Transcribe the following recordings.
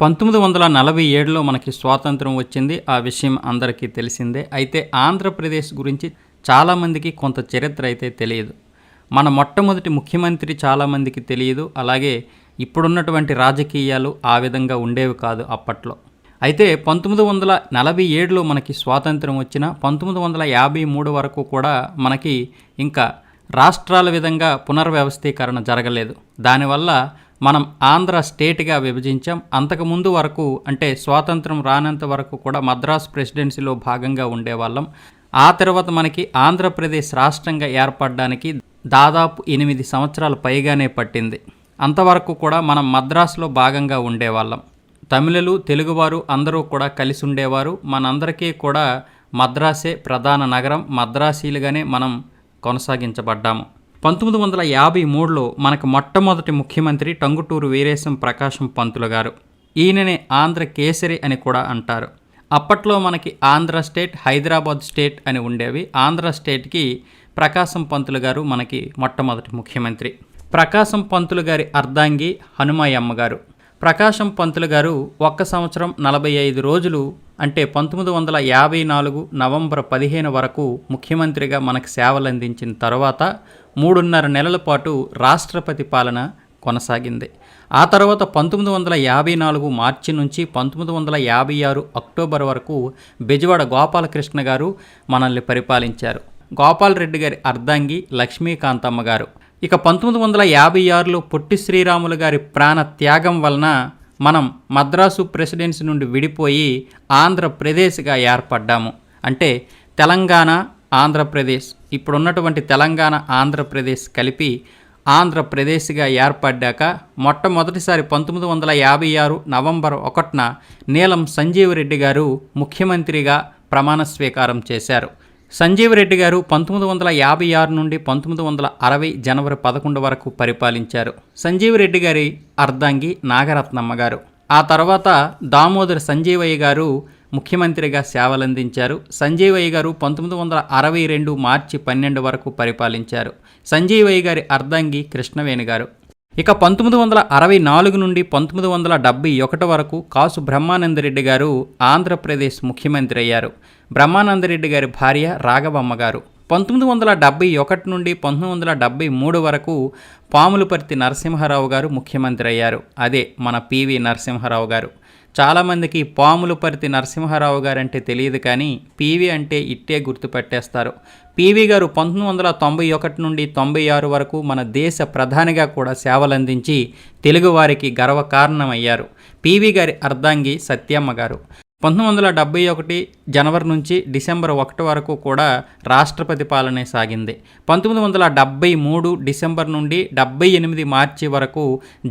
పంతొమ్మిది వందల నలభై ఏడులో మనకి స్వాతంత్రం వచ్చింది. ఆ విషయం అందరికీ తెలిసిందే. అయితే ఆంధ్రప్రదేశ్ గురించి చాలామందికి కొంత చరిత్ర అయితే తెలియదు. మన మొట్టమొదటి ముఖ్యమంత్రి చాలామందికి తెలియదు. అలాగే ఇప్పుడున్నటువంటి రాజకీయాలు ఆ విధంగా ఉండేవి కాదు అప్పట్లో. అయితే పంతొమ్మిది వందల నలభై ఏడులో మనకి స్వాతంత్రం వచ్చిన పంతొమ్మిది వందల యాభై మూడు వరకు కూడా మనకి ఇంకా రాష్ట్రాల విధంగా పునర్వ్యవస్థీకరణ జరగలేదు. దానివల్ల మనం ఆంధ్ర స్టేట్గా విభజించాం. అంతకుముందు వరకు అంటే స్వాతంత్రం రానంత వరకు కూడా మద్రాస్ ప్రెసిడెన్సీలో భాగంగా ఉండేవాళ్ళం. ఆ తర్వాత మనకి ఆంధ్రప్రదేశ్ రాష్ట్రంగా ఏర్పడడానికి దాదాపు ఎనిమిది సంవత్సరాల పైగానే పట్టింది. అంతవరకు కూడా మనం మద్రాసులో భాగంగా ఉండేవాళ్ళం. తమిళలు తెలుగువారు అందరూ కూడా కలిసి ఉండేవారు. మనందరికీ కూడా మద్రాసే ప్రధాన నగరం. మద్రాసీలుగానే మనం కొనసాగించబడ్డాము. పంతొమ్మిది వందల యాభై మూడులో మనకు మొట్టమొదటి ముఖ్యమంత్రి టంగుటూరు వీరేశం ప్రకాశం పంతులు గారు. ఈయననే ఆంధ్ర కేసరి అని కూడా అంటారు. అప్పట్లో మనకి ఆంధ్ర స్టేట్ హైదరాబాద్ స్టేట్ అని ఉండేవి. ఆంధ్ర స్టేట్కి ప్రకాశం పంతులు గారు మనకి మొట్టమొదటి ముఖ్యమంత్రి. ప్రకాశం పంతులు గారి అర్ధాంగి హనుమాయమ్మ గారు. ప్రకాశం పంతులు గారు ఒక్క సంవత్సరం నలభై ఐదు రోజులు అంటే పంతొమ్మిది వందల యాభై నాలుగు నవంబర్ పదిహేను వరకు ముఖ్యమంత్రిగా మనకు సేవలందించిన తర్వాత మూడున్నర నెలల పాటు రాష్ట్రపతి పాలన కొనసాగింది. ఆ తర్వాత పంతొమ్మిది వందల యాభై నాలుగు మార్చి నుంచి పంతొమ్మిది వందల యాభై ఆరు అక్టోబర్ వరకు బెజవాడ గోపాలకృష్ణ గారు మనల్ని పరిపాలించారు. గోపాలరెడ్డి గారి అర్ధాంగి లక్ష్మీకాంతమ్మ గారు. ఇక పంతొమ్మిది వందల యాభై ఆరులో పొట్టి శ్రీరాములు గారి ప్రాణ త్యాగం వలన మనం మద్రాసు ప్రెసిడెన్సీ నుండి విడిపోయి ఆంధ్రప్రదేశ్గా ఏర్పడ్డాము. అంటే తెలంగాణ ఆంధ్రప్రదేశ్. ఇప్పుడున్నటువంటి తెలంగాణ ఆంధ్రప్రదేశ్ కలిపి ఆంధ్రప్రదేశ్గా ఏర్పడ్డాక మొట్టమొదటిసారి పంతొమ్మిది వందల యాభై ఆరు నవంబర్ ఒకటిన నీలం సంజీవరెడ్డి గారు ముఖ్యమంత్రిగా ప్రమాణ స్వీకారం చేశారు. సంజీవరెడ్డి గారు పంతొమ్మిది వందల యాభై ఆరు నుండి పంతొమ్మిది వందల అరవై జనవరి పదకొండు వరకు పరిపాలించారు. సంజీవరెడ్డి గారి అర్ధాంగి నాగరత్నమ్మ గారు. ఆ తర్వాత దామోదర్ సంజీవయ్య గారు ముఖ్యమంత్రిగా సేవలందించారు. సంజీవయ్య గారు పంతొమ్మిది వందల అరవై రెండు మార్చి పన్నెండు వరకు పరిపాలించారు. సంజీవయ్య గారి అర్ధంగి కృష్ణవేణి గారు. ఇక పంతొమ్మిది వందల అరవై నాలుగు నుండి పంతొమ్మిది వందల డెబ్బై ఒకటి వరకు కాసు బ్రహ్మానందరెడ్డి గారు ఆంధ్రప్రదేశ్ ముఖ్యమంత్రి అయ్యారు. బ్రహ్మానందరెడ్డి గారి భార్య రాఘవమ్మ గారు. పంతొమ్మిది వందల డెబ్బై ఒకటి నుండి పంతొమ్మిది వందల డెబ్బై మూడు వరకు పాములపర్తి నరసింహారావు గారు ముఖ్యమంత్రి అయ్యారు. అదే మన పివి నరసింహారావు గారు. చాలామందికి పాములపర్తి నరసింహారావు గారంటే తెలియదు కానీ పీవీ అంటే ఇట్టే గుర్తుపెట్టేస్తారు. పీవీ గారు పంతొమ్మిది వందల తొంభై ఒకటి నుండి తొంభై ఆరు వరకు మన దేశ ప్రధానిగా కూడా సేవలందించి తెలుగువారికి గర్వకారణమయ్యారు. పీవీ గారి అర్ధాంగి సత్యమ్మ గారు. పంతొమ్మిది వందల డెబ్బై ఒకటి జనవరి నుంచి డిసెంబర్ ఒకటి వరకు కూడా రాష్ట్రపతి పాలనే సాగింది. పంతొమ్మిది వందల డెబ్బై మూడు డిసెంబర్ నుండి డెబ్బై ఎనిమిది మార్చి వరకు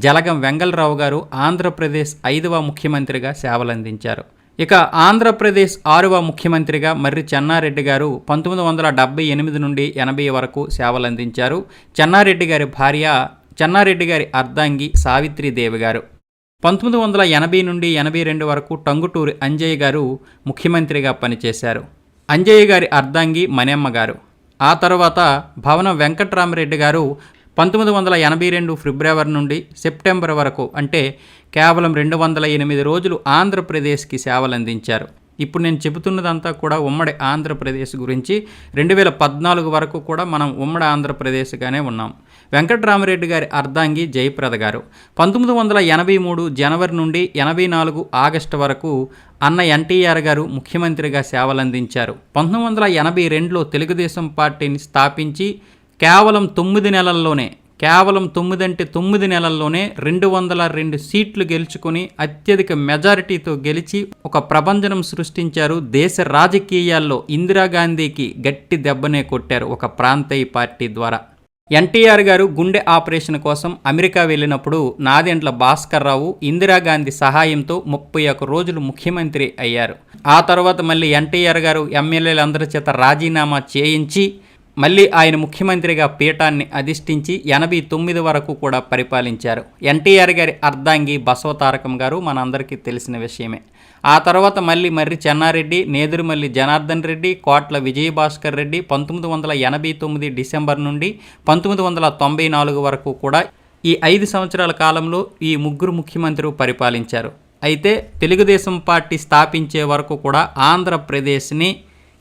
జలగం వెంగళరావు గారు ఆంధ్రప్రదేశ్ ఐదవ ముఖ్యమంత్రిగా సేవలందించారు. ఇక ఆంధ్రప్రదేశ్ ఆరవ ముఖ్యమంత్రిగా మర్రి చెన్నారెడ్డి గారు పంతొమ్మిది వందల డెబ్బై ఎనిమిది నుండి ఎనభై వరకు సేవలందించారు. చెన్నారెడ్డి గారి భార్య చెన్నారెడ్డి గారి అర్ధాంగి సావిత్రిదేవి గారు. పంతొమ్మిది వందల ఎనభై నుండి ఎనభై రెండు వరకు టంగుటూరి అంజయ్య గారు ముఖ్యమంత్రిగా పనిచేశారు. అంజయ్య గారి అర్ధాంగి మణెమ్మ గారు. ఆ తర్వాత భవన వెంకట్రామరెడ్డి గారు పంతొమ్మిది వందల ఎనభై రెండు ఫిబ్రవరి నుండి సెప్టెంబర్ వరకు అంటే కేవలం రెండు వందల ఎనిమిది రోజులు ఆంధ్రప్రదేశ్కి సేవలందించారు. ఇప్పుడు నేను చెబుతున్నదంతా కూడా ఉమ్మడి ఆంధ్రప్రదేశ్ గురించి. రెండు వేల పద్నాలుగు వరకు కూడా మనం ఉమ్మడి ఆంధ్రప్రదేశ్గానే ఉన్నాం. వెంకట్రామరెడ్డి గారి అర్ధాంగి జయప్రద గారు. పంతొమ్మిది వందల ఎనభై మూడు జనవరి నుండి ఎనభై నాలుగు ఆగస్టు వరకు అన్న ఎన్టీఆర్ గారు ముఖ్యమంత్రిగా సేవలందించారు. పంతొమ్మిది వందల ఎనభై రెండులో తెలుగుదేశం పార్టీని స్థాపించి కేవలం తొమ్మిది నెలల్లోనే కేవలం తొమ్మిది అంటే తొమ్మిది నెలల్లోనే రెండు వందల రెండు సీట్లు గెలుచుకొని అత్యధిక మెజారిటీతో గెలిచి ఒక ప్రభంజనం సృష్టించారు దేశ రాజకీయాల్లో ఇందిరాగాంధీకి గట్టి దెబ్బనే కొట్టారు ఒక ప్రాంతీయ పార్టీ ద్వారా. ఎన్టీఆర్ గారు గుండె ఆపరేషన్ కోసం అమెరికా వెళ్ళినప్పుడు నాదెండ్ల భాస్కర్ రావు ఇందిరాగాంధీ సహాయంతో ముప్పై ఒక్క రోజులు ముఖ్యమంత్రి అయ్యారు. ఆ తర్వాత మళ్ళీ ఎన్టీఆర్ గారు ఎమ్మెల్యేలందరి చేత రాజీనామా చేయించి మళ్ళీ ఆయన ముఖ్యమంత్రిగా పీఠాన్ని అధిష్ఠించి ఎనభై తొమ్మిది వరకు కూడా పరిపాలించారు. ఎన్టీఆర్ గారి అర్ధాంగి బసవతారకం గారు మనందరికీ తెలిసిన విషయమే. ఆ తర్వాత మళ్ళీ మర్రి చెన్నారెడ్డి నేదురుమల్లి జనార్దన్ రెడ్డి కోట్ల విజయభాస్కర్ రెడ్డి పంతొమ్మిది వందల ఎనభై తొమ్మిది డిసెంబర్ నుండి పంతొమ్మిది వందల తొంభై నాలుగు వరకు కూడా ఈ ఐదు సంవత్సరాల కాలంలో ఈ ముగ్గురు ముఖ్యమంత్రులు పరిపాలించారు. అయితే తెలుగుదేశం పార్టీ స్థాపించే వరకు కూడా ఆంధ్రప్రదేశ్ని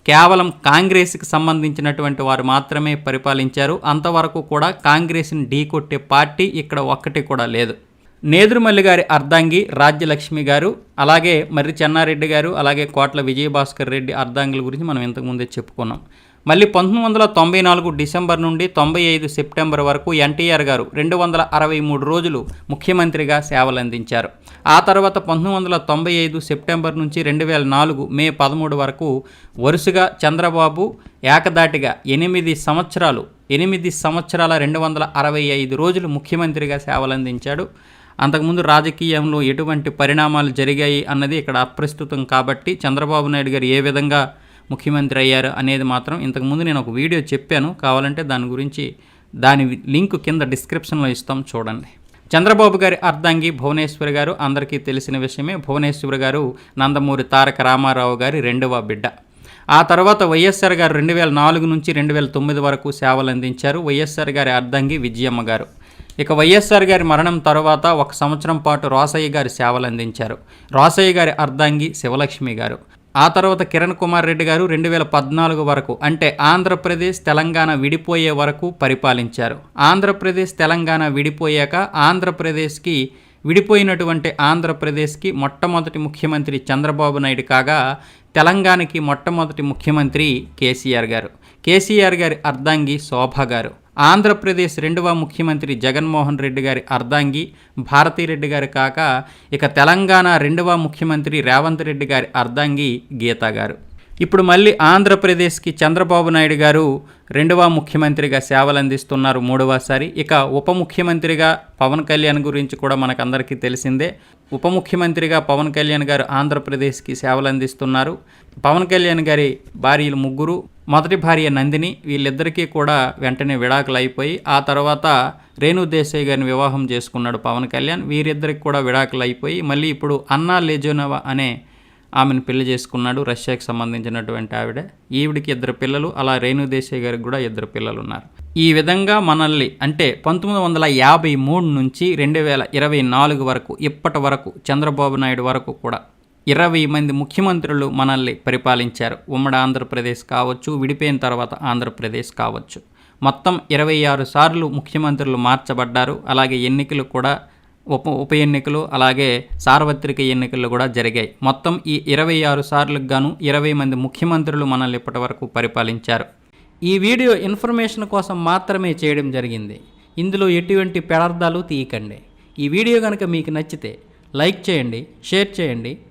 కేవలం కాంగ్రెస్కి సంబంధించినటువంటి వారు మాత్రమే పరిపాలించారు. అంతవరకు కూడా కాంగ్రెస్ని ఢీకొట్టే పార్టీ ఇక్కడ ఒక్కటి కూడా లేదు. నేదురుమల్లి గారి అర్ధాంగి రాజ్యలక్ష్మి గారు అలాగే మర్రి చెన్నారెడ్డి గారు అలాగే కోట్ల విజయభాస్కర్ రెడ్డి అర్ధాంగుల గురించి మనం ఇంతకుముందే చెప్పుకున్నాం. మళ్ళీ పంతొమ్మిది వందల తొంభై నాలుగు డిసెంబర్ నుండి తొంభై ఐదు సెప్టెంబర్ వరకు ఎన్టీఆర్ గారు రెండు వందల అరవై మూడు రోజులు ముఖ్యమంత్రిగా సేవలందించారు. ఆ తర్వాత పంతొమ్మిది వందల తొంభై ఐదు సెప్టెంబర్ నుంచి రెండు వేల నాలుగు మే పదమూడు వరకు వరుసగా చంద్రబాబు ఏకదాటిగా ఎనిమిది సంవత్సరాలు ఎనిమిది సంవత్సరాల రెండు వందల అరవై ఐదు రోజులు ముఖ్యమంత్రిగా సేవలందించాడు. అంతకుముందు రాజకీయంలో ఎటువంటి పరిణామాలు జరిగాయి అన్నది ఇక్కడ అప్రస్తుతం కాబట్టి చంద్రబాబు నాయుడు గారు ఏ విధంగా ముఖ్యమంత్రి అయ్యారు అనేది మాత్రం ఇంతకుముందు నేను ఒక వీడియో చెప్పాను. కావాలంటే దాని గురించి దాని లింక్ కింద డిస్క్రిప్షన్లో ఇస్తాం చూడండి. చంద్రబాబు గారి అర్ధాంగి భువనేశ్వరి గారు అందరికీ తెలిసిన విషయమే భువనేశ్వరి గారు నందమూరి తారక రామారావు గారి రెండవ బిడ్డ. ఆ తర్వాత వైఎస్ఆర్ గారు రెండు వేల నాలుగు నుంచి రెండు వేల తొమ్మిది వరకు సేవలు అందించారు. వైఎస్ఆర్ గారి అర్ధంగి విజయమ్మ గారు. ఇక వైఎస్ఆర్ గారి మరణం తర్వాత ఒక సంవత్సరం పాటు రోసయ్య గారి సేవలు అందించారు. రోసయ్య గారి అర్ధాంగి శివలక్ష్మి గారు. ఆ తర్వాత కిరణ్ కుమార్ రెడ్డి గారు రెండు వేల పద్నాలుగు వరకు అంటే ఆంధ్రప్రదేశ్ తెలంగాణ విడిపోయే వరకు పరిపాలించారు. ఆంధ్రప్రదేశ్ తెలంగాణ విడిపోయాక ఆంధ్రప్రదేశ్కి విడిపోయినటువంటి ఆంధ్రప్రదేశ్కి మొట్టమొదటి ముఖ్యమంత్రి చంద్రబాబు నాయుడు కాగా తెలంగాణకి మొట్టమొదటి ముఖ్యమంత్రి కేసీఆర్ గారు. కేసీఆర్ గారి అర్ధాంగి శోభ గారు. ఆంధ్రప్రదేశ్ రెండవ ముఖ్యమంత్రి జగన్మోహన్ రెడ్డి గారి అర్ధాంగి భారతీరెడ్డి గారు కాక ఇక తెలంగాణ రెండవ ముఖ్యమంత్రి రేవంత్ రెడ్డి గారి అర్ధాంగి గీతా గారు. ఇప్పుడు మళ్ళీ ఆంధ్రప్రదేశ్కి చంద్రబాబు నాయుడు గారు రెండవ ముఖ్యమంత్రిగా సేవలు అందిస్తున్నారు మూడవసారి. ఇక ఉప ముఖ్యమంత్రిగా పవన్ కళ్యాణ్ గురించి కూడా మనకందరికీ తెలిసిందే. ఉప ముఖ్యమంత్రిగా పవన్ కళ్యాణ్ గారు ఆంధ్రప్రదేశ్కి సేవలు అందిస్తున్నారు పవన్ కళ్యాణ్ గారి భార్యలు ముగ్గురు మొదటి భార్య నందిని వీళ్ళిద్దరికీ కూడా వెంటనే విడాకులు అయిపోయి ఆ తర్వాత రేణు దేశాయ్ గారిని వివాహం చేసుకున్నాడు పవన్ కళ్యాణ్. వీరిద్దరికి కూడా విడాకులు అయిపోయి మళ్ళీ ఇప్పుడు అన్నా లెజోనవా అనే ఆమెను పెళ్ళి చేసుకున్నాడు రష్యాకి సంబంధించినటువంటి ఆవిడ. ఈవిడికి ఇద్దరు పిల్లలు అలా రేణు దేశాయ్ గారికి కూడా ఇద్దరు పిల్లలు ఉన్నారు ఈ విధంగా మనల్ని అంటే పంతొమ్మిది వందల యాభై మూడు నుంచి రెండు వేల ఇరవై నాలుగు వరకు ఇప్పటి వరకు చంద్రబాబు నాయుడు వరకు కూడా ఇరవై మంది ముఖ్యమంత్రులు మనల్ని పరిపాలించారు. ఉమ్మడి ఆంధ్రప్రదేశ్ కావచ్చు విడిపోయిన తర్వాత ఆంధ్రప్రదేశ్ కావచ్చు. మొత్తం ఇరవై ఆరు సార్లు ముఖ్యమంత్రులు మార్చబడ్డారు. అలాగే ఎన్నికలు కూడా ఉప ఉప ఎన్నికలు అలాగే సార్వత్రిక ఎన్నికలు కూడా జరిగాయి. మొత్తం ఈ ఇరవై ఆరు సార్లకు గాను ఇరవై మంది ముఖ్యమంత్రులు మనల్ని ఇప్పటి వరకు పరిపాలించారు. ఈ వీడియో ఇన్ఫర్మేషన్ కోసం మాత్రమే చేయడం జరిగింది. ఇందులో ఎటువంటి పెడార్థాలు తీయకండి. ఈ వీడియో కనుక మీకు నచ్చితే లైక్ చేయండి షేర్ చేయండి